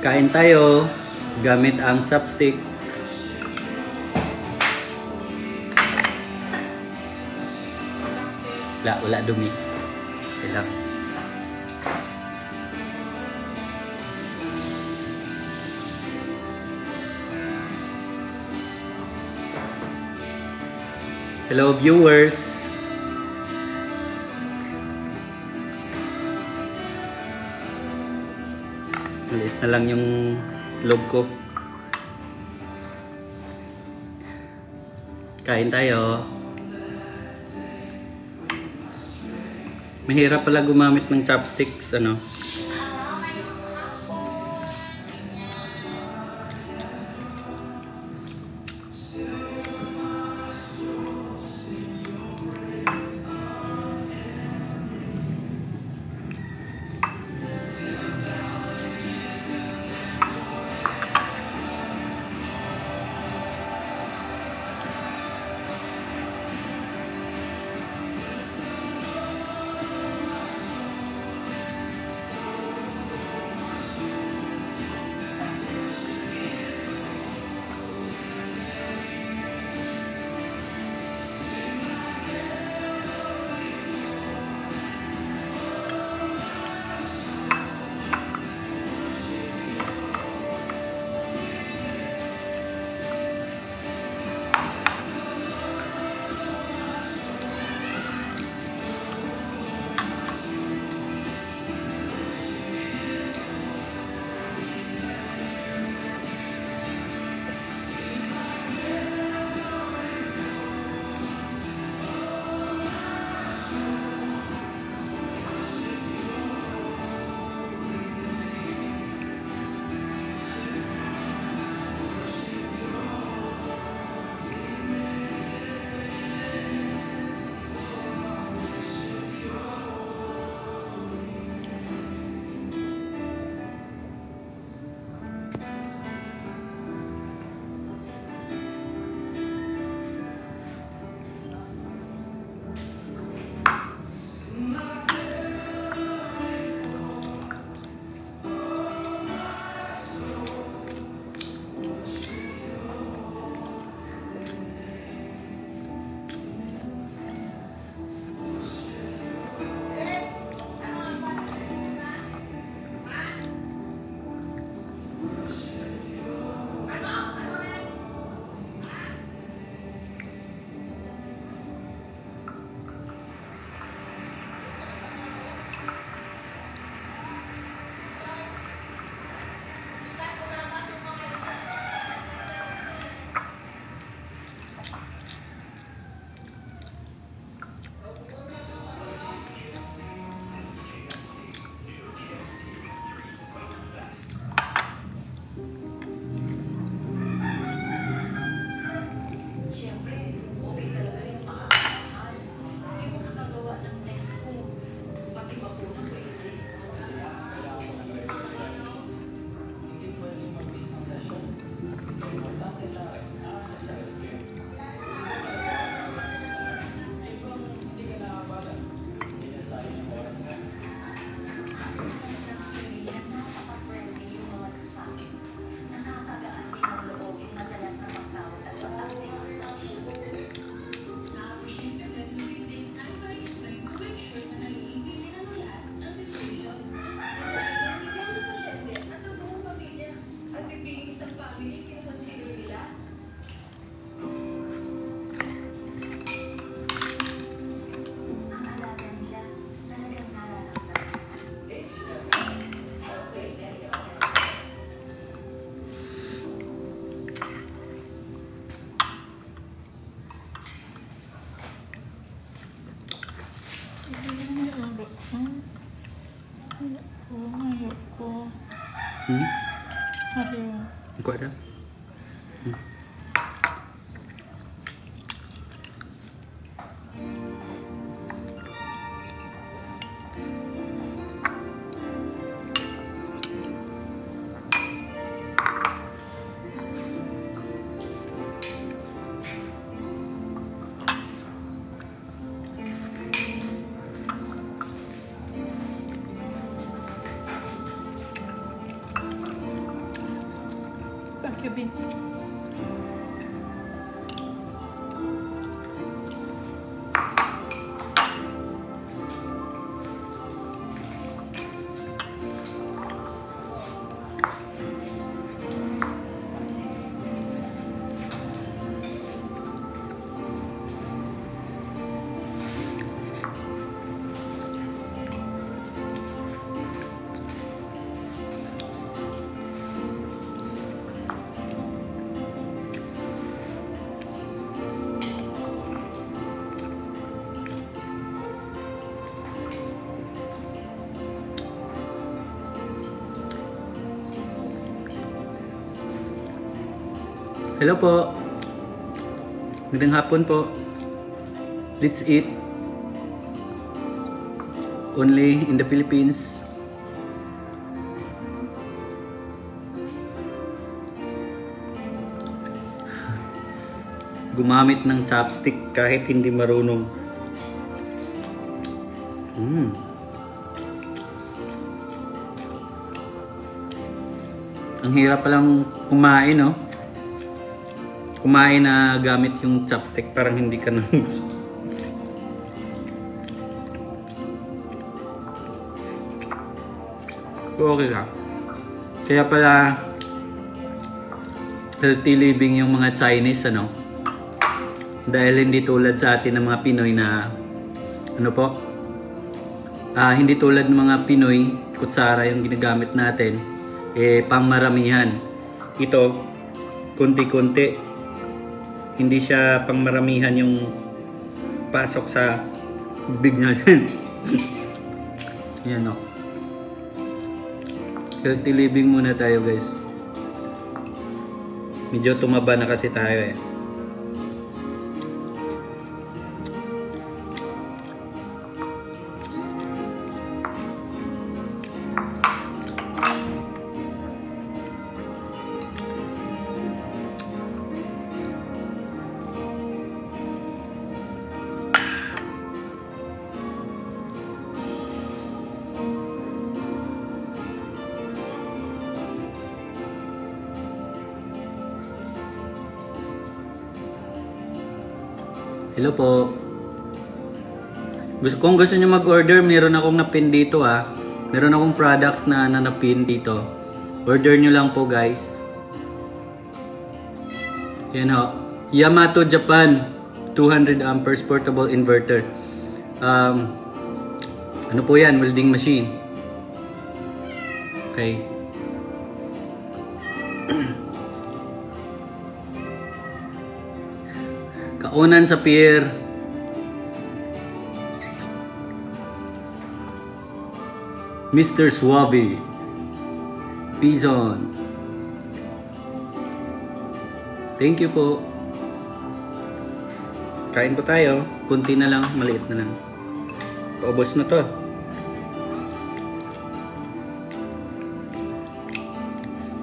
Kain tayo gamit ang chopstick. Wala, wala dumi. Kailang. Hello viewers! na lang yung log ko. Kain tayo. Mahirap pala gumamit ng chopsticks, ano. Hello po. Magandang hapon po. Let's eat. Only in the Philippines. Gumamit ng chopstick kahit hindi marunong. Mm. Ang hirap palang kumain, no? Kumain na gamit yung chopstick parang hindi ka na. So, okay lang. Kaya pala healthy living yung mga Chinese ano. Dahil hindi tulad sa atin ng mga Pinoy na ano po? Ah, hindi tulad ng mga Pinoy kutsara yung ginagamit natin eh pangmaramihan. Ito konti-konti hindi siya pangmaramihan yung pasok sa big natin. Yan o. Healthy living muna tayo guys. Medyo tumaba na kasi tayo eh. Hello po. Kung gusto niyo mag-order, meron akong napin dito ah. Meron akong products na nanapin dito. Order niyo lang po guys. Yan ho. Yamato Japan 200 amperes portable inverter. Um, ano po yan? Welding machine. Okay. Kaunan sa pier. Mr. Suave. Pizon. Thank you po. Kain po tayo. Kunti na lang, maliit na lang. Paubos na to.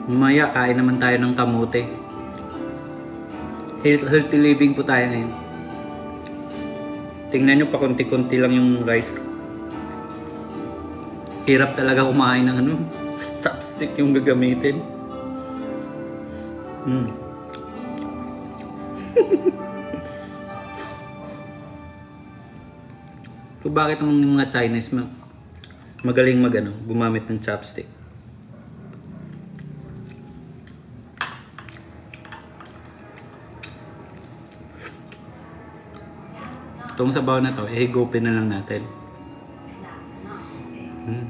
Mamaya, kain naman tayo ng kamote. Health- Healthy living po tayo ngayon. Tingnan nyo pa konti-konti lang yung rice. Hirap talaga kumain ng ano, chopstick yung gagamitin. Hmm. so bakit ang mga Chinese ma magaling mag ano, gumamit ng chopstick? Itong sabaw na to, eh, higupin na lang natin. Hmm.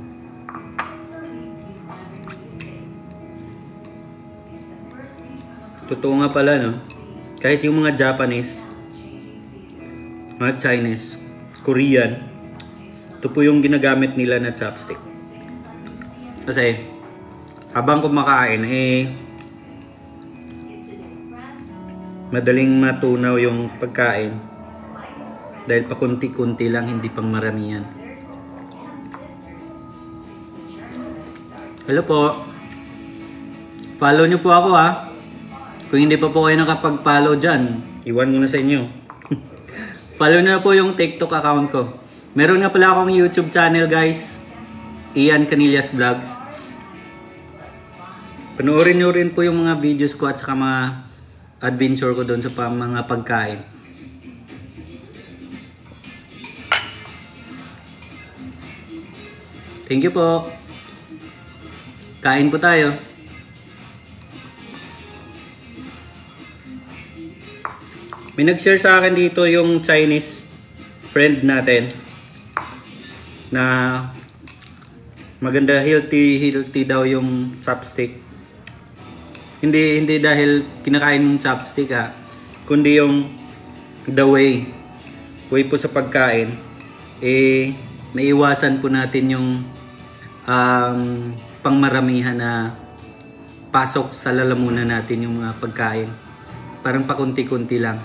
Totoo nga pala, no? Kahit yung mga Japanese, mga Chinese, Korean, ito po yung ginagamit nila na chopstick. Kasi, habang kumakain, eh, madaling matunaw yung pagkain dahil pakunti-kunti lang, hindi pang maramihan. Hello po. Follow nyo po ako ha. Kung hindi pa po kayo nakapag-follow dyan, iwan ko na sa inyo. Follow na po yung TikTok account ko. Meron nga pala akong YouTube channel guys. Ian Canillas Vlogs. Panoorin nyo rin po yung mga videos ko at saka mga adventure ko doon sa mga pagkain. Thank you po. Kain po tayo. May nag-share sa akin dito yung Chinese friend natin na maganda healthy healthy daw yung chopstick. Hindi hindi dahil kinakain ng chopstick ha, kundi yung the way way po sa pagkain eh naiwasan po natin yung um, pangmaramihan na pasok sa lalamunan natin yung mga pagkain. Parang pakunti-kunti lang.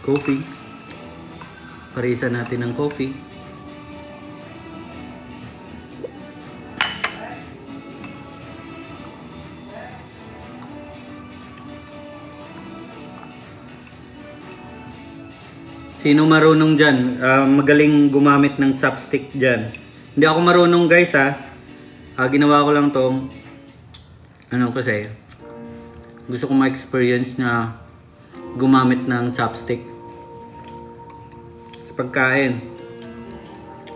Coffee. Parisa natin ng coffee. Sino marunong dyan? Ah, magaling gumamit ng chopstick dyan. Hindi ako marunong guys ha. Ah, ginawa ko lang tong ano kasi gusto ko ma-experience na gumamit ng chopstick sa pagkain.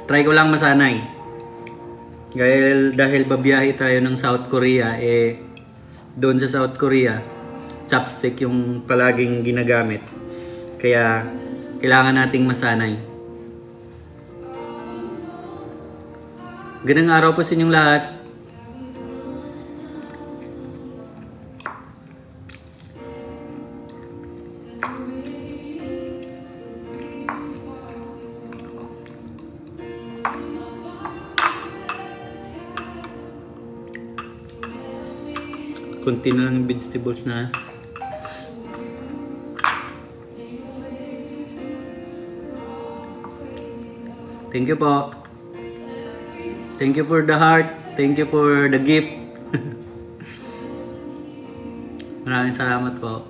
Try ko lang masanay. Dahil, dahil babiyahe tayo ng South Korea, eh, doon sa South Korea, chopstick yung palaging ginagamit. Kaya, kailangan nating masanay. Ganang araw po sa inyong lahat. Kunti na lang yung vegetables na. Thank you po. Thank you for the heart. Thank you for the gift. Maraming salamat po.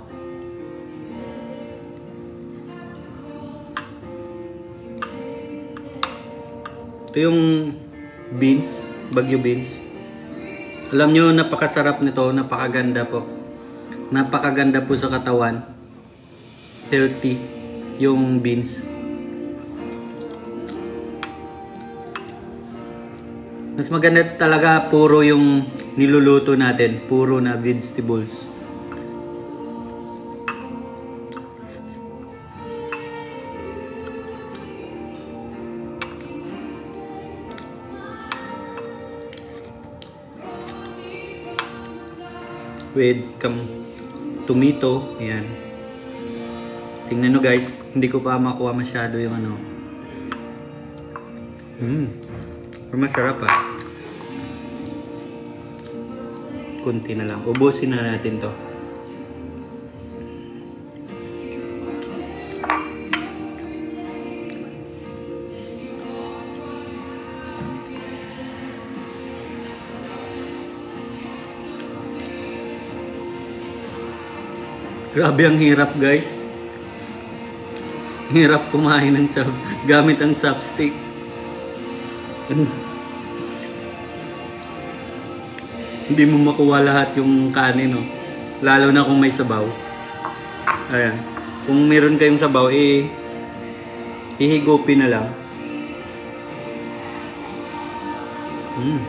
Ito yung beans, bagyo beans. Alam nyo, napakasarap nito, napakaganda po. Napakaganda po sa katawan. Healthy yung beans. Mas maganda talaga puro yung niluluto natin, puro na vegetables. With kam tomato, ayan. Tingnan nyo guys, hindi ko pa makuha masyado yung ano. Mmm. Pero masarap ah. Kunti na lang. Ubusin na natin to. Grabe ang hirap guys. Hirap kumain ng chop gamit ang chopstick. Hindi mo makuha lahat yung kanin, no? Lalo na kung may sabaw. Ayan. Kung meron kayong sabaw, eh, ihigupin na lang. Mm.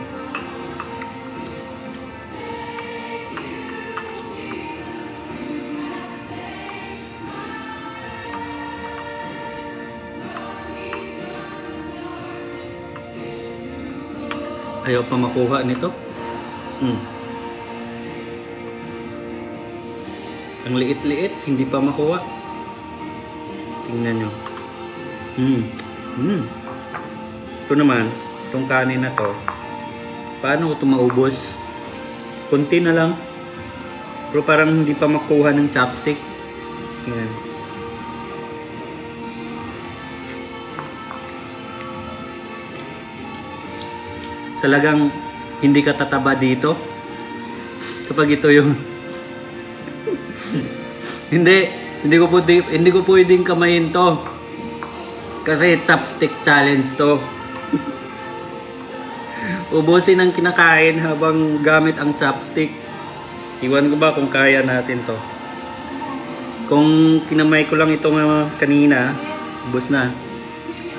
Ayaw pa makuha nito. Mm. Ang liit-liit, hindi pa makuha. Tingnan nyo. Mm. Mm. Ito naman, itong kanin na to, paano ito maubos? Kunti na lang. Pero parang hindi pa makuha ng chopstick. Yan. Talagang hindi ka tataba dito. Kapag ito yung... hindi. Hindi ko pwede, hindi ko pwedeng kamayin to. Kasi chopstick challenge to. Ubusin ang kinakain habang gamit ang chopstick. Iwan ko ba kung kaya natin to. Kung kinamay ko lang ito kanina, ubos na.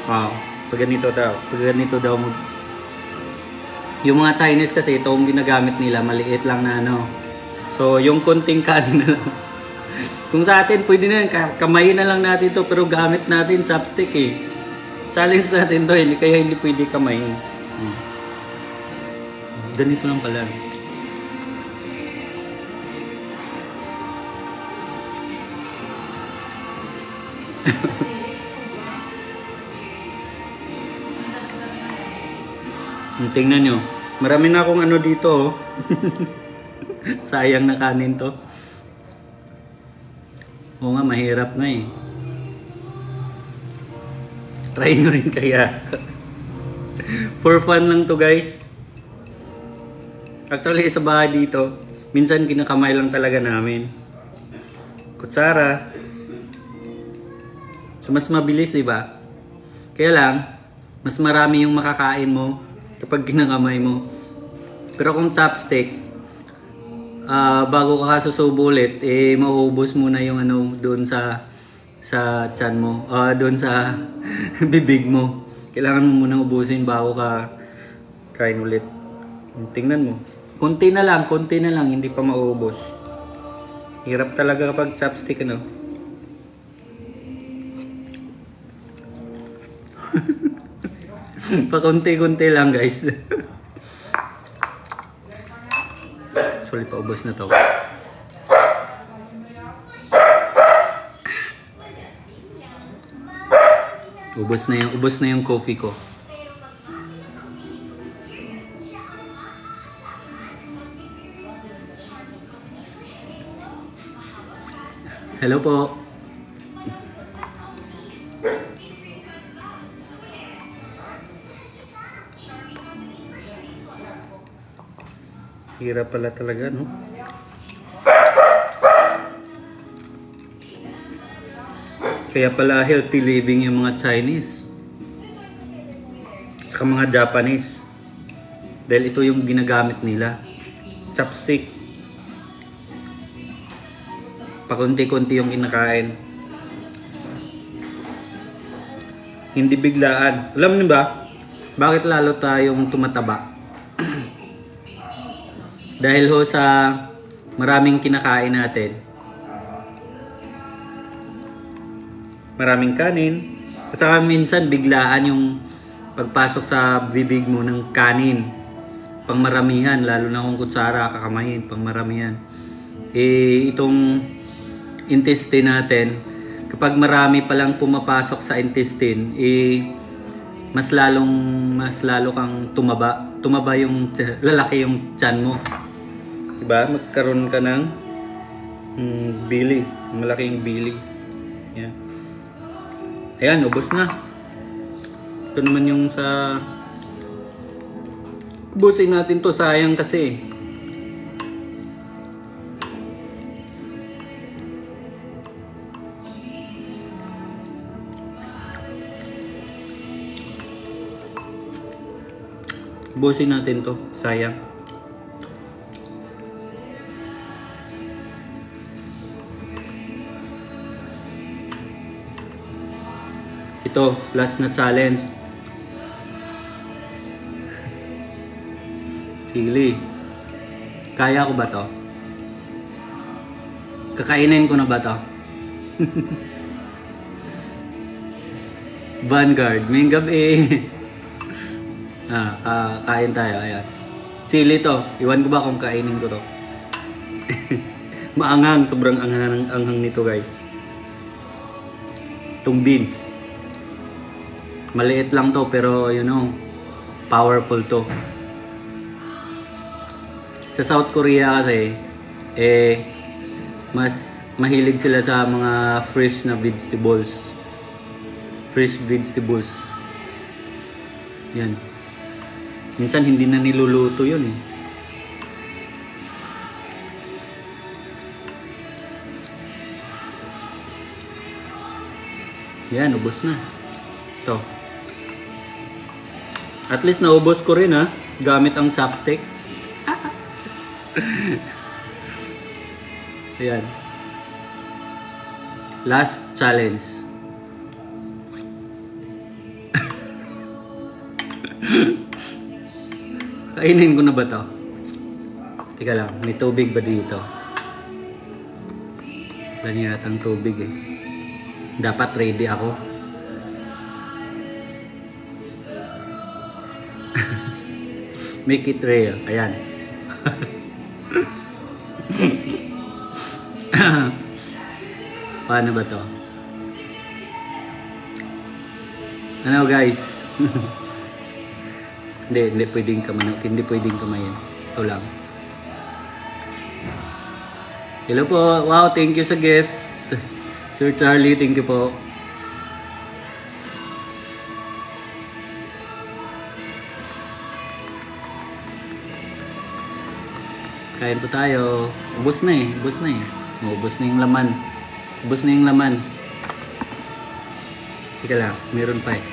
Wow, pag ganito daw. Pag ganito daw. Yung mga Chinese kasi ito ang ginagamit nila, maliit lang na ano. So, yung konting kanin na lang. Kung sa atin, pwede na yan. ka- Kamayin na lang natin to pero gamit natin chopstick eh. Challenge natin to, hindi, kaya hindi pwede kamayin. Hmm. Ganito lang pala. Hmm, Tingnan nyo. Marami na akong ano dito. oh. Sayang na kanin to. Oo nga, mahirap nga eh. Try nyo rin kaya. For fun lang to guys. Actually, sa bahay dito, minsan kinakamay lang talaga namin. Kutsara. So, mas mabilis, di ba? Kaya lang, mas marami yung makakain mo kapag kinakamay mo. Pero kung chopstick, ah bago ka susubo ulit, eh, mauubos muna yung ano doon sa sa chan mo, ah doon sa bibig mo. Kailangan mo munang ubusin bago ka kain ulit. Tingnan mo. Konti na lang, konti na lang, hindi pa mauubos. Hirap talaga kapag chopstick, ano? Pakunti-kunti lang, guys. Sorry, paubos na to. Ubos na yung ubos na yung coffee ko. Hello po. Hirap pala talaga, no? Kaya pala healthy living yung mga Chinese. Saka mga Japanese. Dahil ito yung ginagamit nila. Chopstick. Pakunti-kunti yung kinakain. Hindi biglaan. Alam niyo ba? Bakit lalo tayong tumataba? Dahil ho sa maraming kinakain natin. Maraming kanin. At saka minsan biglaan yung pagpasok sa bibig mo ng kanin. Pangmaramihan, lalo na kung kutsara, kakamayin, pangmaramihan. Eh, itong intestine natin, kapag marami palang pumapasok sa intestine, eh, mas lalong, mas lalo kang tumaba. Tumaba yung, lalaki yung tiyan mo. Diba? Magkaroon ka ng mm, bili. Malaking bili. Yan. Ayan, ubos na. Ito naman yung sa... Ubusin natin to sayang kasi. Ubusin natin to sayang. Ito, last na challenge. Sili. Kaya ko ba to? Kakainin ko na ba to? Vanguard, may gabi. ah, ah, kain tayo, ayan. Chili to. Iwan ko ba kung kainin ko to? Maanghang, sobrang anghang, anghang nito guys. Itong beans. Maliit lang to pero you know, powerful to. Sa South Korea kasi, eh, mas mahilig sila sa mga fresh na vegetables. Fresh vegetables. Yan. Minsan hindi na niluluto yun eh. Yan, ubos na. Ito. At least naubos ko rin ha, gamit ang chopstick. Ayan. Last challenge. Kainin ko na ba to? Teka lang, may tubig ba dito? Wala niya yatang tubig eh. Dapat ready ako. Make it real. Ayan. Paano ba to? Ano guys? hindi, hindi pwedeng kamayin. Hindi pwedeng kamayin. Ito lang. Hello po. Wow, thank you sa gift. Sir Charlie, thank you po. Kain po tayo. Ubus na eh. Ubus na eh. Ubus na yung laman. Ubus na yung laman. Teka lang, meron pa eh.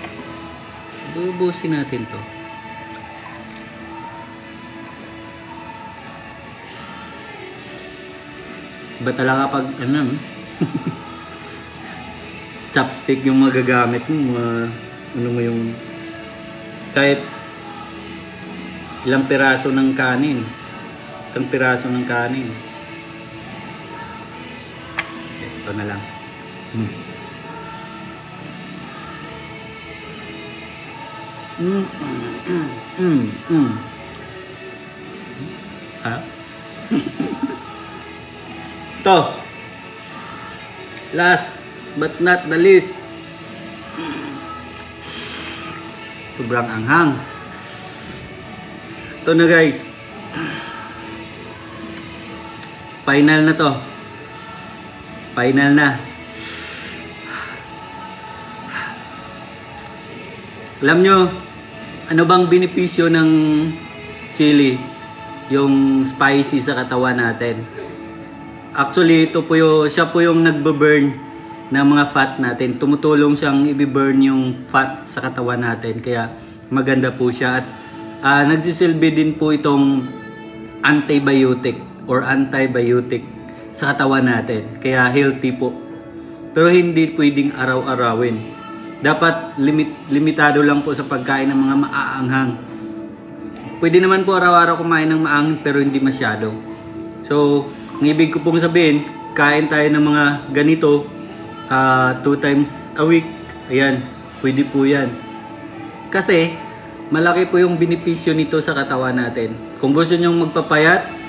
Ubusin natin to. Ba talaga pag ano, chopstick yung magagamit mo, mga, ano mo yung kahit ilang piraso ng kanin. Isang piraso ng kanin. Ito na lang. Hmm. Mm, mm, mm, mm. Ha? Ito. Last but not the least. Sobrang anghang. Ito na guys. Final na to. Final na. Alam nyo, ano bang benepisyo ng chili? Yung spicy sa katawan natin. Actually, ito po yung, siya po yung nagbe-burn ng mga fat natin. Tumutulong siyang i-burn yung fat sa katawan natin. Kaya maganda po siya. At ah, nagsisilbi din po itong antibiotic or antibiotic sa katawan natin. Kaya healthy po. Pero hindi pwedeng araw-arawin. Dapat limit, limitado lang po sa pagkain ng mga maaanghang. Pwede naman po araw-araw kumain ng maanghang pero hindi masyado. So, ang ibig ko pong sabihin, kain tayo ng mga ganito ah, two times a week. Ayan, pwede po yan. Kasi, malaki po yung benepisyo nito sa katawan natin. Kung gusto nyong magpapayat,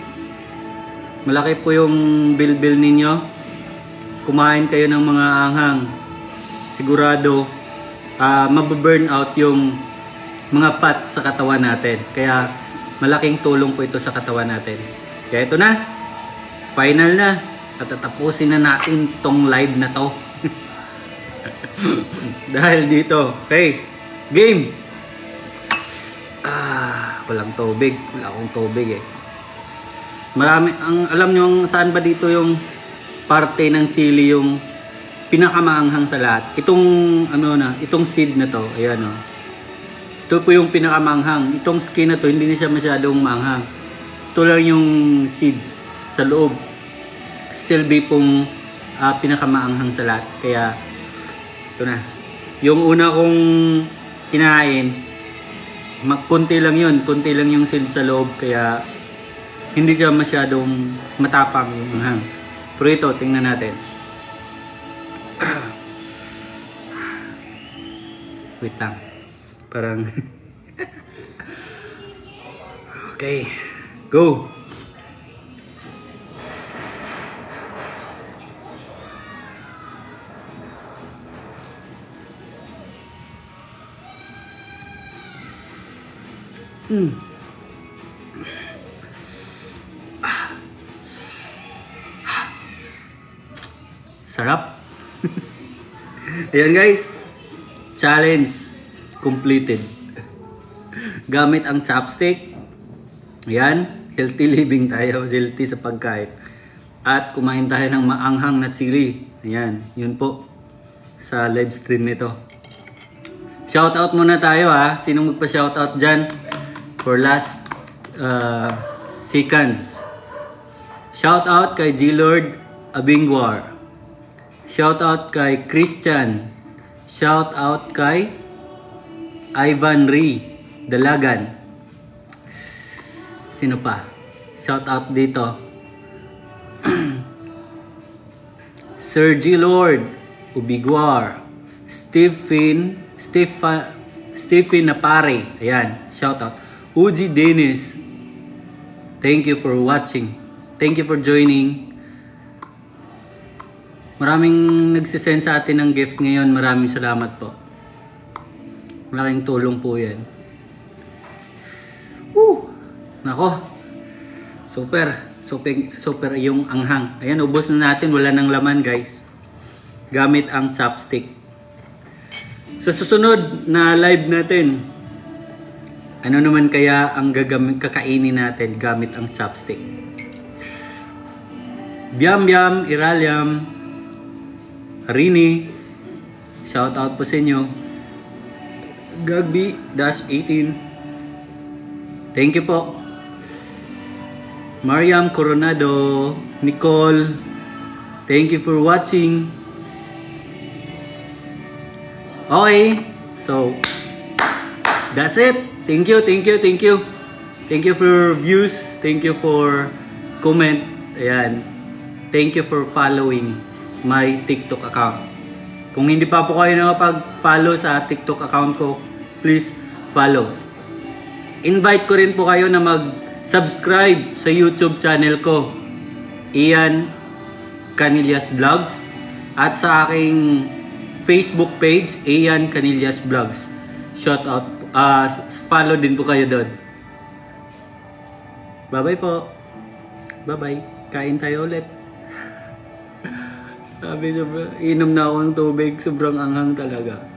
malaki po yung bilbil ninyo. Kumain kayo ng mga anghang. Sigurado, ah mababurn out yung mga fat sa katawan natin. Kaya, malaking tulong po ito sa katawan natin. Kaya ito na, final na. At tatapusin na natin tong live na to. Dahil dito, okay, game! Ah, walang tubig. Wala akong tubig eh. Marami, ang alam nyo ang saan ba dito yung parte ng chili yung pinakamaanghang sa lahat. Itong ano na, itong seed na to, ayan oh. Ito po yung pinakamanghang. Itong skin na to, hindi na siya masyadong manghang. Ito lang yung seeds sa loob. Silbi pong ah, pinakamaanghang sa lahat. Kaya, ito na. Yung una kong kinain, ma- kunti lang yun. Kunti lang yung seed sa loob. Kaya, hindi siya masyadong matapang yung anghang. Pero ito, tingnan natin. Wait lang. Parang... okay. Go! Mm. Sarap. Ayan guys. Challenge completed. Gamit ang chopstick. Ayan. Healthy living tayo. Healthy sa pagkain. At kumain tayo ng maanghang na chili. Ayan. Yun po. sa live stream nito. Shoutout muna tayo ha. Sinong magpa-shoutout dyan for last uh, seconds. Shoutout kay G-Lord Abingwar. Shoutout kay Christian. Shoutout kay Ivan Ri Dalagan. Sino pa? Shoutout dito. Sir G. Lord, Ubiguar, Stephen, Stephen, Stephen Napare, ayan, shout out. Uji Dennis, thank you for watching. Thank you for joining. Maraming nagsisend sa atin ng gift ngayon. Maraming salamat po. Malaking tulong po yan. Woo! Nako. Super. Super, super yung anghang. Ayan, ubos na natin. Wala nang laman, guys. Gamit ang chopstick. Sa susunod na live natin, ano naman kaya ang gagamit, kakainin natin gamit ang chopstick? Biam Biam, Iralyam, Rini, shout out po sa inyo. Gagbi, dash 18. Thank you po. Mariam Coronado, Nicole, thank you for watching. Okay, so that's it. Thank you, thank you, thank you. Thank you for views, thank you for comment. Ayan. Thank you for following my TikTok account. Kung hindi pa po kayo nakapag-follow sa TikTok account ko, please follow. Invite ko rin po kayo na mag-subscribe sa YouTube channel ko, Ian Canillas Vlogs, at sa aking Facebook page, Ian Canillas Vlogs. Shout out, ah, follow din po kayo doon. Bye-bye po. Bye-bye. Kain tayo ulit. Sabi, sobrang, inom na ako ng tubig. Sobrang anghang talaga.